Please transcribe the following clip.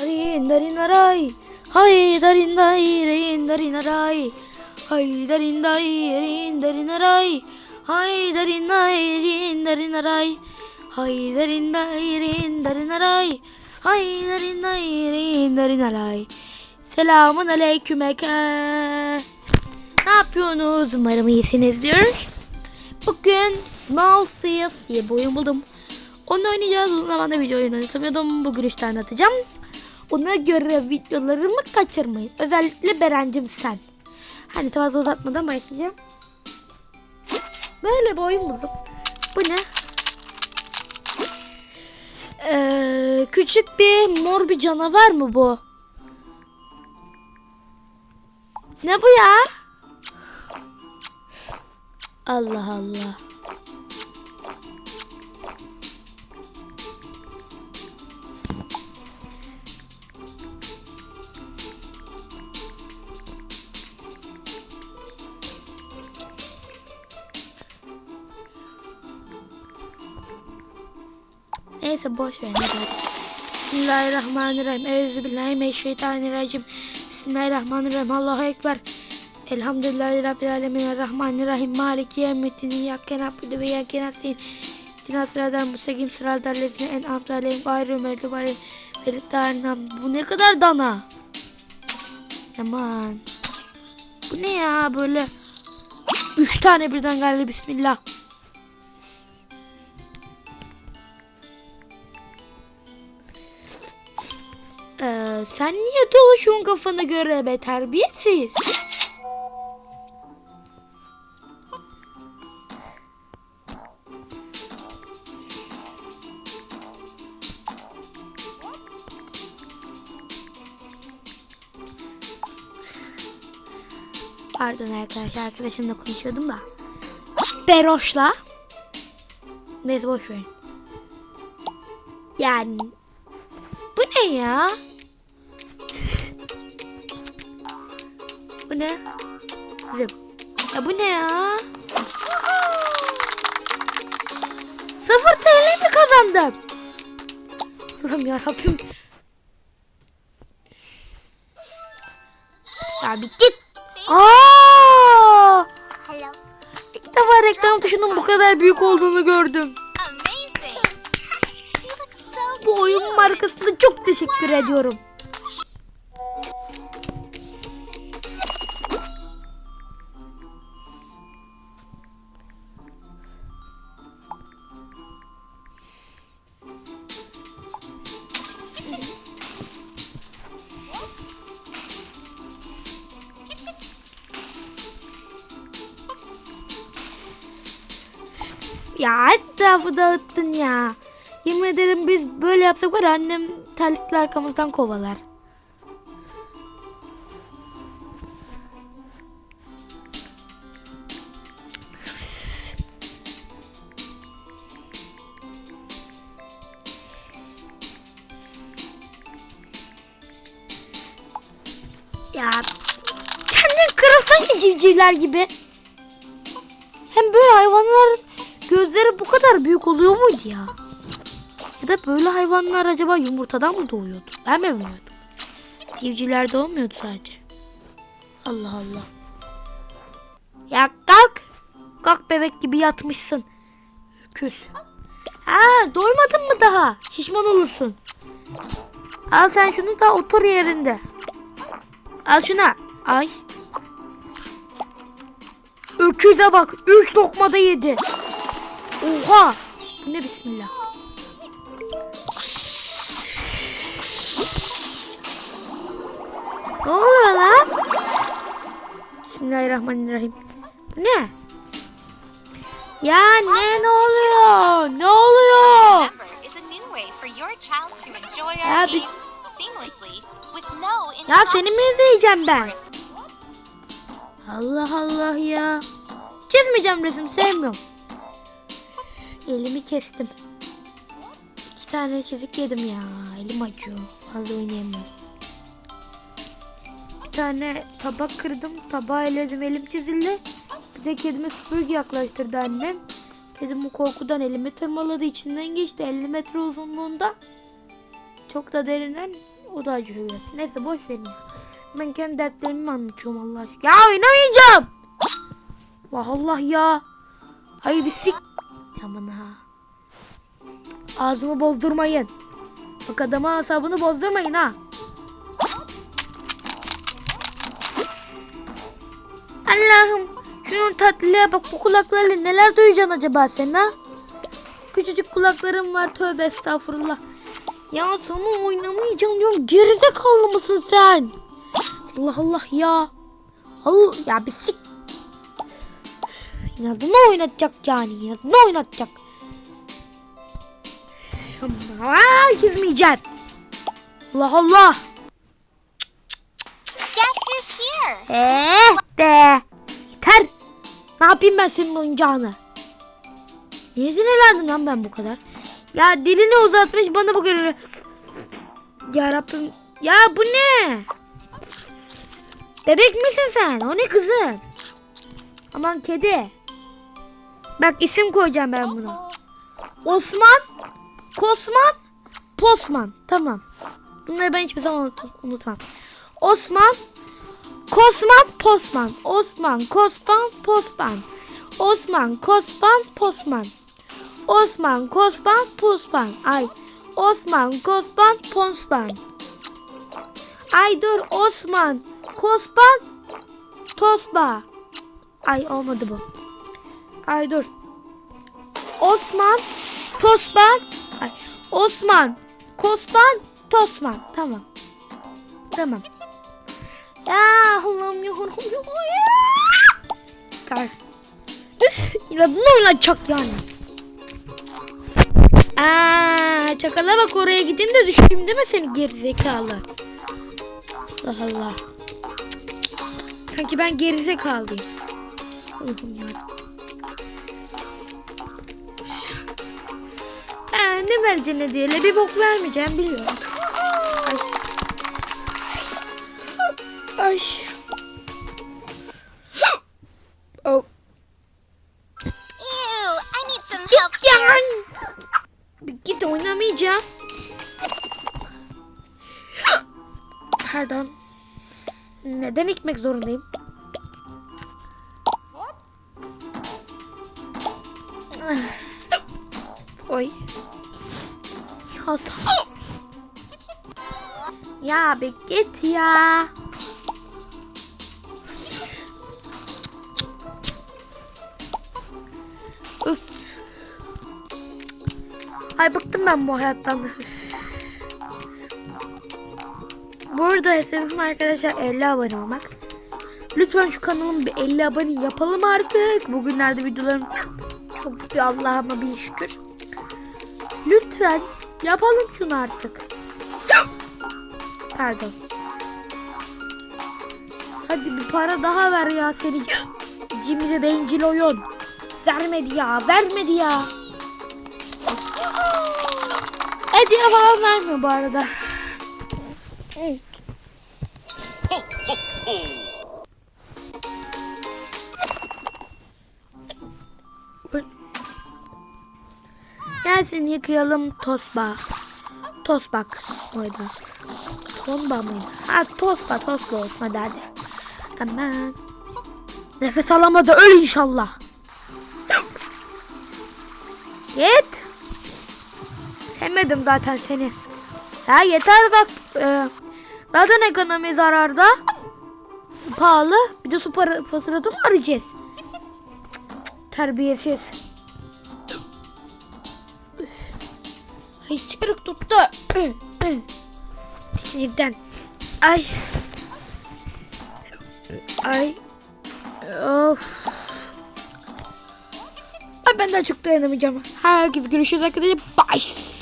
Darin darin aray. Hay darin darin darin aray. Hay darin darin darin aray. Hay darin darin darin aray. Hay darin darin darin aray. Hay darin darin darin aray. Selamun aleyküm eke. Ne yapıyorsunuz? Umarım iyisinizdir. Bugün Small Seas diye bir oyun buldum. Onu oynayacağız. Uzun zamanda video oyunu oynatamıyordum. Bugün 3 tane atacağım. Ona göre videolarımı kaçırmayın. Özellikle Berencim sen. Hani fazla uzatmadan başlayacağım. Böyle bir oyun buldum. Bu ne? Ee, küçük bir mor bir canavar mı bu? Ne bu ya? Allah Allah. Neyse boş ver. hadi. Bismillahirrahmanirrahim. Euzubillahimineşşeytanirracim. Bismillahirrahmanirrahim. Allahu Ekber. Elhamdülillahi Rabbil Alemin. Errahmanirrahim. Maliki yevmiddin. İyyâke na'budu ve iyyâke nestaîn. İhdinas sıratal müstakim sıratal lezîne en'amte aleyhim gayril mağdubi aleyhim. Bu ne kadar dana? Aman. Bu ne ya böyle? Üç tane birden geldi. Bismillah. Sen niye dolaşıyorsun kafana göre be terbiyesiz? Pardon arkadaşlar arkadaşımla konuşuyordum da. Beroş'la. Neyse boş verin. Yani bu ne ya? Ne? Zıp. Ya bu ne ya? Sıfır TL mi kazandım? Allah'ım yarabbim. Ya bir git. Aa! Hello. İlk defa reklam tuşunun bu kadar büyük olduğunu gördüm. Bu oyun markasına çok teşekkür ediyorum. Ya etrafı dağıttın ya. Yemin ederim biz böyle yapsak var annem terlikle arkamızdan kovalar. Ya kendin kırılsan ya civcivler gibi. Hem böyle hayvanların gözleri bu kadar büyük oluyor muydu ya? Ya da böyle hayvanlar acaba yumurtadan mı doğuyordu? Ben mi bilmiyordum? Civcivler doğmuyordu sadece. Allah Allah. Ya kalk. Kalk bebek gibi yatmışsın. Küs. Ha doymadın mı daha? Şişman olursun. Al sen şunu da otur yerinde. Al şuna. Ay. Öküze bak. Üç lokmada yedi. Oha. Bu ne bismillah. Ne oluyor lan? Bismillahirrahmanirrahim. Ne? Ya ne ne oluyor? Ne oluyor? Ya biz- Ya seni mi izleyeceğim ben? Allah Allah ya. Çizmeyeceğim resim sevmiyorum. Elimi kestim. İki tane çizik yedim ya. Elim acıyor. Fazla oynayamıyorum. Bir tane tabak kırdım. Tabağı eledim. Elim çizildi. Bir de kedime süpürge yaklaştırdı annem. Kedim o korkudan elimi tırmaladı. içinden geçti. 50 metre uzunluğunda. Çok da derinden O da acıyor. Neyse boş verin ya. Ben kendi dertlerimi mi anlatıyorum Allah aşkına. Ya oynamayacağım. Allah Allah ya. Hayır bir sik. Aman ha. Ağzımı bozdurmayın. Bak adama asabını bozdurmayın ha. Allah'ım şunun tatlılığa bak bu kulaklarla neler duyacaksın acaba sen ha? Küçücük kulaklarım var tövbe estağfurullah. Ya sana oynamayacağım diyorum gerizekalı mısın sen? Allah Allah ya. Allah ya bir sik. İnadına oynatacak yani inadına oynatacak. Aa, çizmeyeceğim. Allah Allah. Eh de. Yeter. Ne yapayım ben senin oyuncağını? Niye sinirlendim lan ben bu kadar? Ya dilini uzatmış bana bu görevi. Ya Rabbim. Ya bu ne? Bebek misin sen? O ne kızım? Aman kedi. Bak isim koyacağım ben buna. Osman. Kosman. Posman. Tamam. Bunları ben hiçbir zaman unut- unutmam. Osman. Kosman Posman. Osman Kosman Posman. Osman Kosman Posman. Osman Kosman Posman. Ay. Osman Kosman Posman. Ay dur Osman Kosman Tosba. Ay olmadı bu. Ay dur. Osman Tosban. Osman Kosman Tosman. Tamam. Tamam. Ya Allah'ım ya Allah'ım ya. Kar. Üf, inadına oynayacak yani. Aa, çakala bak oraya gideyim de düşeyim mi seni gerizekalı? Allah Allah. Sanki ben gerizekalıyım. Allah'ım ya. Ne vereceksin hediyeyle? Bir bok vermeyeceğim biliyorum. Ay. Ay. Oh. Ew, I need some help Git here. yan. Git oynamayacağım. Pardon. Neden gitmek zorundayım? Oy. Ya, sa- ya bir git ya. Üf. Ay bıktım ben bu hayattan. Bu arada arkadaşlar 50 abone olmak. Lütfen şu kanalın bir 50 abone yapalım artık. Bugünlerde videolarım çok bir Allah'ıma bir şükür. Lütfen yapalım şunu artık. Pardon. Hadi bir para daha ver ya seni cimri bencil oyun. Vermedi ya vermedi ya. Hediye falan vermiyor bu arada. Evet. Gel seni yıkayalım tosba. Tosbak oydu. Tomba mıydı? Ha tosba tosba olsun hadi hadi. Tamam. Nefes alamadı öl inşallah. Git. Sevmedim zaten seni. Ya yeter bak. E, zaten ekonomi zararda. Pahalı. Bir de su para, fasuratı mı arayacağız? Cık, cık, Terbiyesiz. Ay çırık tuttu. Sinirden. Ay. Ay. Of. Ay ben daha çok dayanamayacağım. Herkes görüşürüz arkadaşlar. Bye.